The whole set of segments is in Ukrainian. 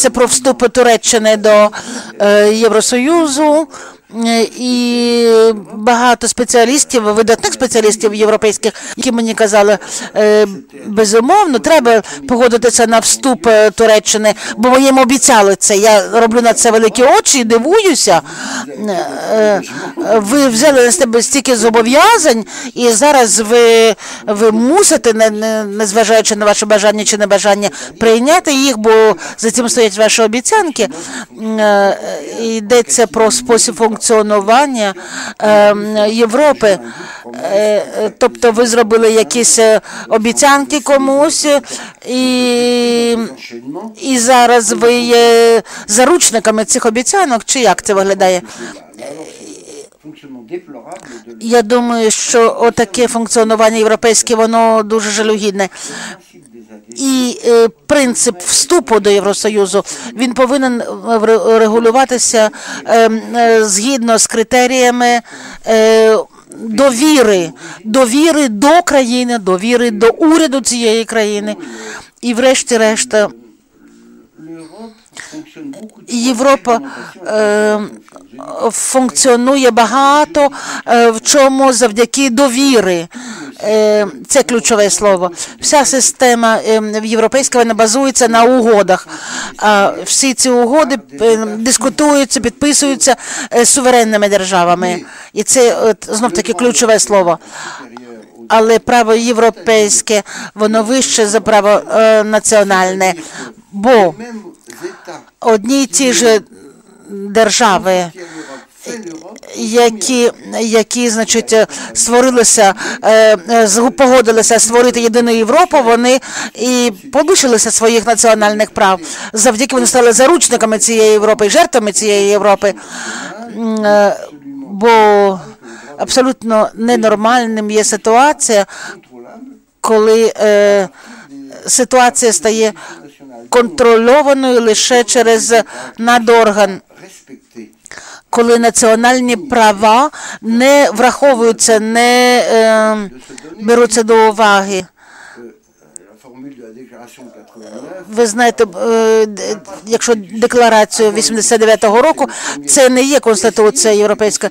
йдеться про вступ Туреччини до е, Євросоюзу. Е, І багато спеціалістів, видатних спеціалістів європейських, які мені казали, е, безумовно, треба погодитися на вступ е, Туреччини, бо ми їм обіцяли це. Я роблю на це великі очі і дивуюся. Ви взяли на себе стільки зобов'язань, і зараз ви, ви мусите, не- не- незважаючи на ваше бажання чи небажання, прийняти їх, бо за цим стоять ваші обіцянки. Йдеться про спосіб функціонування е, Європи. Е, е, Тобто ви зробили якісь е, обіцянки комусь, і, і зараз ви є заручниками цих обіцянок, чи як це виглядає? Я думаю, що отаке функціонування європейське, воно дуже жалюгідне. І е, принцип вступу до Євросоюзу він повинен е, регулюватися е, е, згідно з критеріями довіри, довіри до країни, довіри до уряду цієї країни. І врешті-решта Європа функціонує багато е, в чому завдяки довіри. Е, Це ключове слово. Вся система е, європейська вона базується на угодах. А всі ці угоди дискутуються, підписуються суверенними державами. І це знов таки ключове слово. Але право європейське, воно вище за право національне. Бо одні ті ж держави, які, які значить, створилися, е, погодилися створити єдину Європу, вони і полишилися своїх національних прав. Завдяки вони стали заручниками цієї Європи, жертвами цієї Європи. Е, Бо абсолютно ненормальним є ситуація, коли е, ситуація стає контрольованою лише через надорган. Коли національні права не враховуються, не е, беруться до уваги. La formule de la déclaration de 89 Ви знаєте, е, якщо декларацію 89-го року, це не є конституція європейська.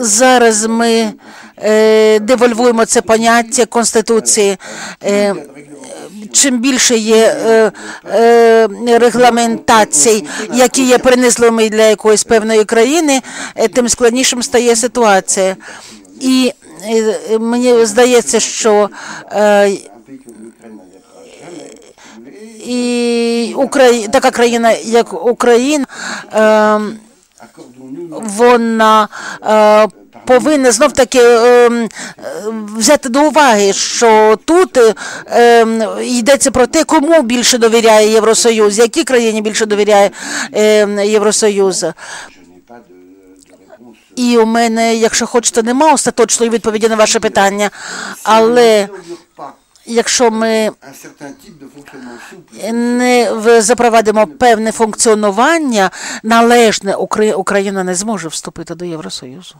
Зараз ми е, девальвуємо це поняття конституції. Чим більше є е, е, регламентацій, які є принизливими для якоїсь певної країни, е, тим складнішим стає ситуація. І мені здається, що е, і Украї... така країна, як Україна, е, вона повинна знов таки е, м, е, взяти до уваги, що тут е, йдеться про те, кому більше довіряє Євросоюз, якій країні більше довіряє е, Євросоюз. І у мене, якщо хочете, нема остаточної відповіді на ваше питання, але якщо ми не запровадимо певне функціонування належне, Укра- Україна не зможе вступити до Євросоюзу.